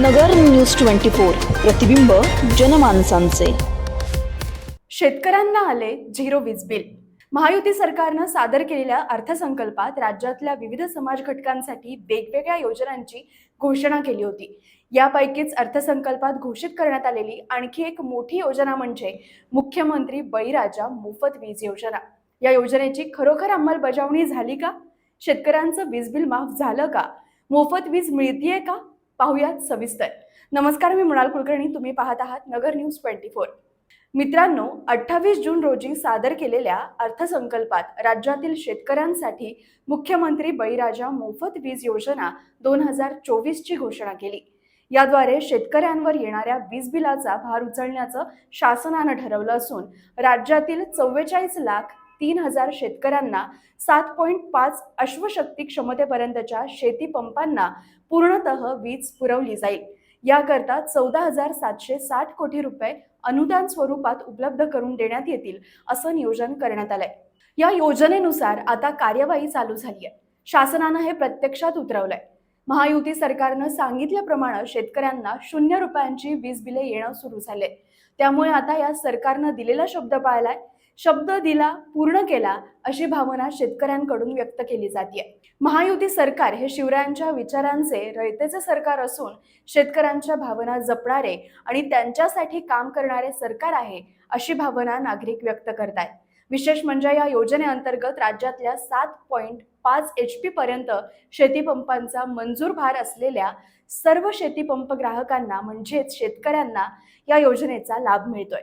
नगर news twenty four प्रतिबिंब जनमानसांचे. शेतकऱ्यांना आले झिरो वीज बिल. महायुती सरकारनं सादर केलेल्या अर्थसंकल्पात राज्यातल्या विविध समाज घटकांसाठी वेगवेगळ्या योजनांची घोषणा केली होती. यापैकीच अर्थसंकल्पात घोषित करण्यात आलेली आणखी एक मोठी योजना म्हणजे मुख्यमंत्री बळीराजा मोफत वीज योजना. या योजनेची खरोखर अंमलबजावणी झाली का? शेतकऱ्यांचं वीज बिल माफ झालं का? मोफत वीज मिळतीये का? पाहुयात सविस्तर. नमस्कार मी मृणाल कुलकर्णी. तुम्ही पाहत आहात नगर न्यूज ट्वेंटी फोर. मित्रांनो अठ्ठावीस जून रोजी सादर केलेल्या अर्थसंकल्पात राज्यातील शेतकऱ्यांसाठी मुख्यमंत्री बळीराजा मोफत वीज योजना दोन हजार चोवीसची घोषणा केली. याद्वारे शेतकऱ्यांवर येणाऱ्या वीज बिलाचा भार उचलण्याचं शासनानं ठरवलं असून राज्यातील चव्वेचाळीस लाख तीन हजार शेतकऱ्यांना सात पॉईंट पाच अश्वशक्ती क्षमतेपर्यंतच्या शेती पंपांना पूर्णतः वीज पुरवली जाईल. याकरता चौदा हजार सातशे साठ कोटी रुपये अनुदान स्वरूपात उपलब्ध करून देण्यात येतील असं नियोजन करण्यात आलंय. या योजनेनुसार आता कार्यवाही चालू झाली आहे शासनानं हे प्रत्यक्षात उतरवलंय. महायुती सरकारनं सांगितल्याप्रमाणे शेतकऱ्यांना शून्य रुपयांची वीज बिले येणं सुरू झाले त्यामुळे आता या सरकारनं दिलेला शब्द पाळलाय शब्द दिला पूर्ण केला अशी भावना शेतकऱ्यांकडून व्यक्त केली जाते महायुती सरकार हे शिवरायांच्या विचारांचे रयतेचे सरकार असून शेतकऱ्यांच्या भावना जपणारे आणि त्यांच्यासाठी काम करणारे सरकार आहे अशी भावना नागरिक व्यक्त करतायत. विशेष म्हणजे या योजनेअंतर्गत राज्यातल्या सात पॉईंट पाच एच पी पर्यंत शेतीपंपांचा मंजूर भार असलेल्या सर्व शेतीपंप ग्राहकांना म्हणजेच शेतकऱ्यांना या योजनेचा लाभ मिळतोय.